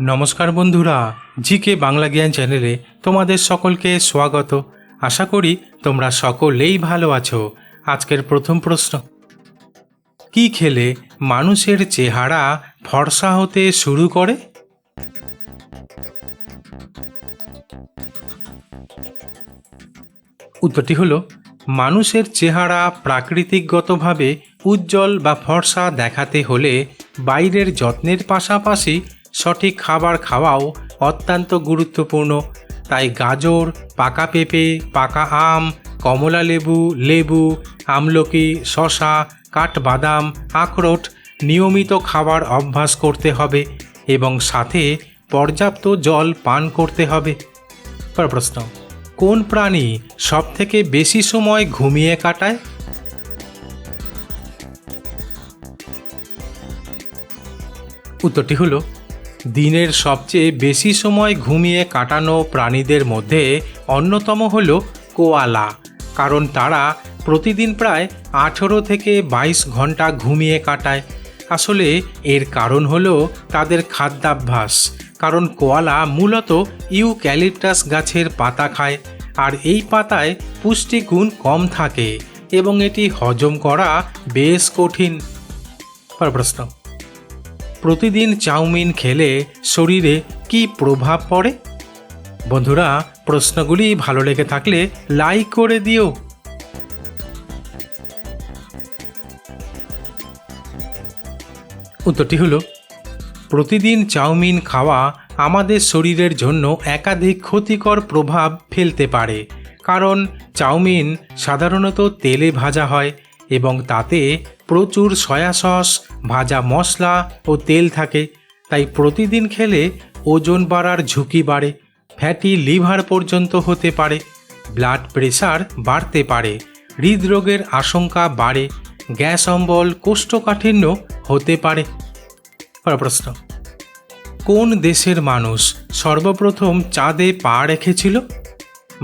নমস্কার বন্ধুরা জি কে বাংলা জ্ঞান চ্যানেলে তোমাদের সকলকে স্বাগত। আশা করি তোমরা সকলেই ভালো আছো। আজকের প্রথম প্রশ্ন। কি খেলে মানুষের চেহারা ফর্সা হতে শুরু করে? উত্তরটি হলো, মানুষের চেহারা প্রাকৃতিকগতভাবে উজ্জ্বল বা ফর্সা দেখাতে হলে বাইরের যত্নের পাশাপাশি সঠিক খাবার খাওয়াও অত্যন্ত গুরুত্বপূর্ণ। তাই গাজর, পাকা পেঁপে, পাকা আম, কমলা লেবু লেবু, আমলকি শশা কাঠবাদাম, আখরোট নিয়মিত খাবার অভ্যাস করতে হবে এবং সাথে পর্যাপ্ত জল পান করতে হবে। প্রশ্ন, কোন প্রাণী সব থেকে বেশি সময় ঘুমিয়ে কাটায়? উত্তরটি হলো দিনের সবচেয়ে বেশি সময় ঘুমিয়ে কাটানো প্রাণীদের মধ্যে অন্যতম হল কোয়ালা, কারণ তারা প্রতিদিন প্রায় আঠেরো থেকে বাইশ ঘণ্টা ঘুমিয়ে কাটায়। আসলে এর কারণ হল তাদের খাদ্যাভ্যাস, কারণ কোয়ালা মূলত ইউক্যালিপটাস গাছের পাতা খায়, আর এই পাতায় পুষ্টিগুণ কম থাকে এবং এটি হজম করা বেশ কঠিন। প্রশ্ন। প্রতিদিন চাউমিন খেলে শরীরে কি প্রভাব পড়ে? বন্ধুরা, প্রশ্নগুলি ভালো লেগে থাকলে লাইক করে দিও। উত্তরটি হলো, প্রতিদিন চাউমিন খাওয়া আমাদের শরীরের জন্য একাধিক ক্ষতিকর প্রভাব ফেলতে পারে। কারণ চাউমিন সাধারণত তেলে ভাজা হয় এবং তাতে প্রচুর সয়া সস, ভাজা মশলা ও তেল থাকে। তাই প্রতিদিন খেলে ওজন বাড়ার ঝুঁকি বাড়ে, ফ্যাটি লিভার পর্যন্ত হতে পারে, ব্লাড প্রেশার বাড়তে পারে, হৃদরোগের আশঙ্কা বাড়ে, গ্যাস অম্বল, কোষ্ঠকাঠিন্য হতে পারে। প্রশ্ন, কোন দেশের মানুষ সর্বপ্রথম চাঁদে পা রেখেছিল?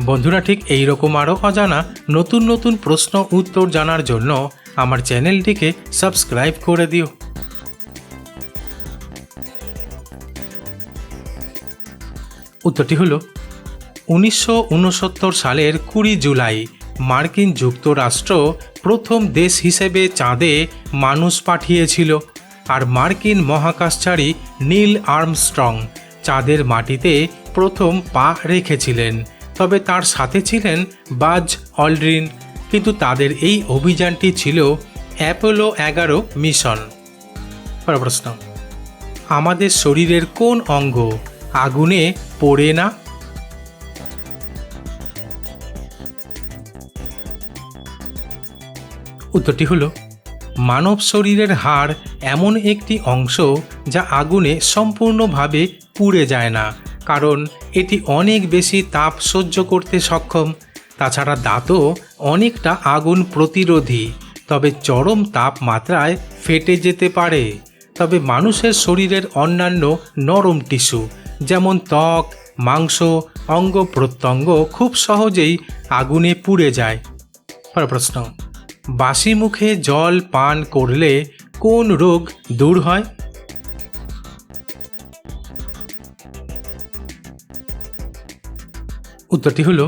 বন্ধুরা ঠিক এই রকম আরও অজানা নতুন নতুন প্রশ্ন উত্তর জানার জন্য আমার চ্যানেলটিকে সাবস্ক্রাইব করে দিও। উত্তরটি হল, উনিশশো উনসত্তর সালের কুড়ি জুলাই, মার্কিন যুক্তরাষ্ট্র প্রথম দেশ হিসেবে চাঁদে মানুষ পাঠিয়েছিল আর মার্কিন মহাকাশচারী নীল আর্মস্ট্রং চাঁদের মাটিতে প্রথম পা রেখেছিলেন, তবে তার সাথে ছিলেন বাজ অলড্রিন কিন্তু তাদের এই অভিযানটি ছিল অ্যাপোলো এগারো মিশন। প্রশ্ন। আমাদের শরীরের কোন অঙ্গ আগুনে পড়ে না? উত্তরটি হলো, মানব শরীরের হাড় এমন একটি অংশ যা আগুনে সম্পূর্ণভাবে পুড়ে যায় না, কারণ এটি অনেক বেশি তাপ সহ্য করতে সক্ষম তাছাড়া দাঁতও অনেকটা আগুন প্রতিরোধী। তবে চরম তাপমাত্রায় ফেটে যেতে পারে। তবে মানুষের শরীরের অন্যান্য নরম টিস্যু, যেমন ত্বক, মাংস, অঙ্গ প্রত্যঙ্গ খুব সহজেই আগুনে পুড়ে যায়। প্রশ্ন বাসি মুখে জল পান করলে কোন রোগ দূর হয়? উত্তরটি হলো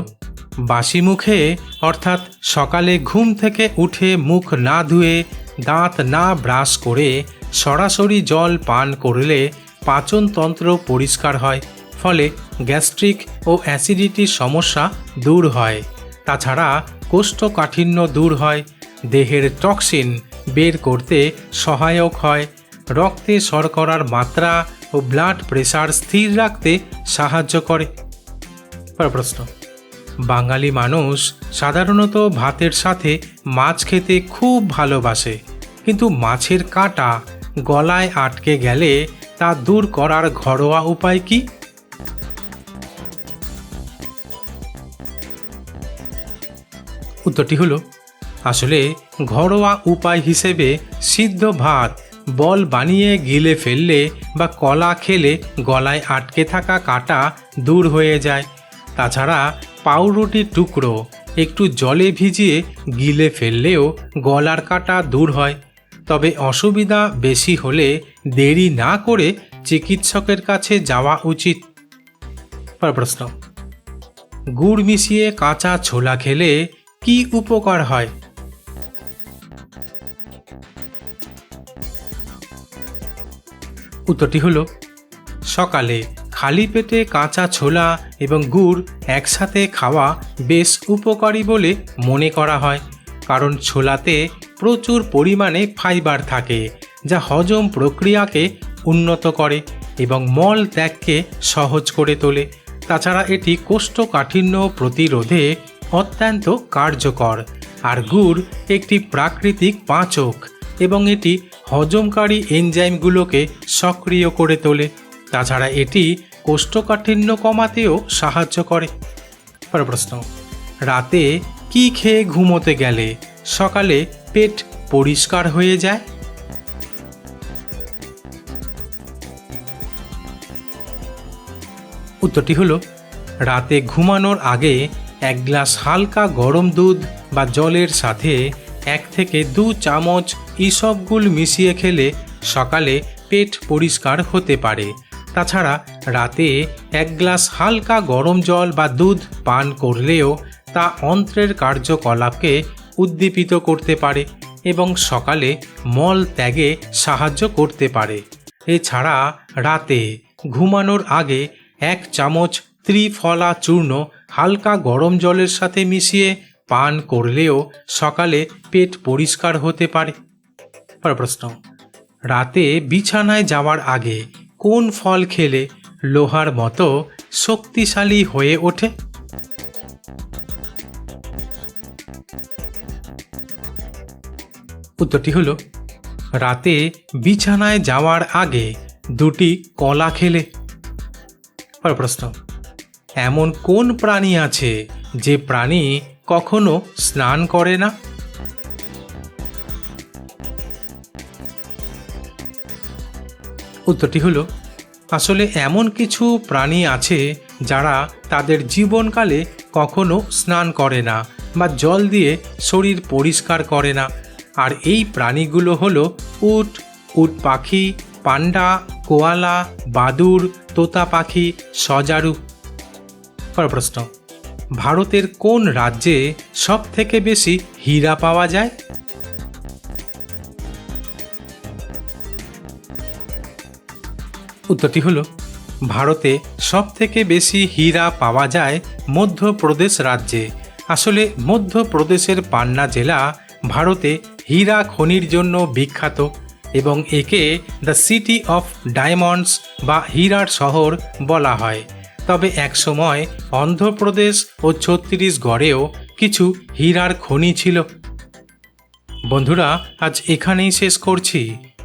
বাসি মুখে অর্থাৎ সকালে ঘুম থেকে উঠে মুখ না ধুয়ে, দাঁত না ব্রাশ করে সরাসরি জল পান করলে পাচনতন্ত্র পরিষ্কার হয়, ফলে গ্যাস্ট্রিক ও অ্যাসিডিটির সমস্যা দূর হয়। তাছাড়া কোষ্ঠকাঠিন্য দূর হয়, দেহের টক্সিন বের করতে সহায়ক হয়, রক্তে শর্করার মাত্রা ও ব্লাড প্রেশার স্থির রাখতে সাহায্য করে। প্রশ্ন। বাঙালি মানুষ সাধারণত ভাতের সাথে মাছ খেতে খুব ভালোবাসে। কিন্তু মাছের কাঁটা গলায় আটকে গেলে তা দূর করার ঘরোয়া উপায় কি? উত্তরটি হলো, আসলে ঘরোয়া উপায় হিসেবে সিদ্ধ ভাত বল বানিয়ে গিলে ফেললে বা কলা খেলে গলায় আটকে থাকা কাটা দূর হয়ে যায়। তাছাড়া পাউরুটির টুকরো একটু জলে ভিজিয়ে গিলে ফেললেও গলার কাটা দূর হয়। তবে অসুবিধা বেশি হলে দেরি না করে চিকিৎসকের কাছে যাওয়া উচিত। প্রশ্ন। গুড় মিশিয়ে কাঁচা ছোলা খেলে কি উপকার হয়? উত্তরটি হলো, সকালে খালি পেটে কাঁচা ছোলা এবং গুড় একসাথে খাওয়া বেশ উপকারী বলে মনে করা হয়, কারণ ছোলাতে প্রচুর পরিমাণে ফাইবার থাকে, যা হজম প্রক্রিয়াকে উন্নত করে এবং মল ত্যাগকে সহজ করে তোলে। তাছাড়া এটি কোষ্ঠকাঠিন্য প্রতিরোধে অত্যন্ত কার্যকর। আর গুড় একটি প্রাকৃতিক পাঁচক এবং এটি হজমকারী এনজাইমগুলোকে সক্রিয় করে তোলে। তাছাড়া এটি কোষ্ঠকাঠিন্য কমাতেও সাহায্য করে। পরের প্রশ্ন, রাতে কি খেয়ে ঘুমোতে গেলে সকালে পেট পরিষ্কার হয়ে যায়? উত্তরটি হলো, রাতে ঘুমানোর আগে এক গ্লাস হালকা গরম দুধ বা জলের সাথে এক থেকে দু চামচ ইসবগুল মিশিয়ে খেলে সকালে পেট পরিষ্কার হতে পারে। তাছাড়া রাতে এক গ্লাস হালকা গরম জল বা দুধ পান করলেও তা অন্ত্রের কার্যকলাপকে উদ্দীপিত করতে পারে এবং সকালে মল ত্যাগে সাহায্য করতে পারে। এছাড়া রাতে ঘুমানোর আগে এক চামচ ত্রিফলা চূর্ণ হালকা গরম জলের সাথে মিশিয়ে পান করলেও সকালে পেট পরিষ্কার হতে পারে। প্রশ্ন। রাতে বিছানায় যাওয়ার আগে কোন ফল খেলে লোহার মতো শক্তিশালী হয়ে ওঠে? উত্তরটি হলো, রাতে বিছানায় যাওয়ার আগে দুটি কলা খেলে। পরের প্রশ্ন, এমন কোন প্রাণী আছে যে প্রাণী কখনো স্নান করে না? উত্তরটি হলো, আসলে এমন কিছু প্রাণী আছে যারা তাদের জীবনকালে কখনো স্নান করে না বা জল দিয়ে শরীর পরিষ্কার করে না। আর এই প্রাণীগুলো হলো উট উট পাখি, পান্ডা, কোয়ালা, বাদুর, তোতা পাখি, সজারু। প্রশ্ন, ভারতের কোন রাজ্যে সব থেকে বেশি হীরা পাওয়া যায়? উত্তরটি হলো, ভারতে সব থেকে বেশি হীরা পাওয়া যায় মধ্যপ্রদেশ রাজ্যে। আসলে মধ্যপ্রদেশের পান্না জেলা ভারতে হীরা খনির জন্য বিখ্যাত এবং একে দ্য সিটি অফ ডায়মন্ডস বা হীরার শহর বলা হয়। তবে একসময় অন্ধ্রপ্রদেশ ও ছত্তিশগড়েও কিছু হীরার খনি ছিল। বন্ধুরা, আজ এখানেই শেষ করছি।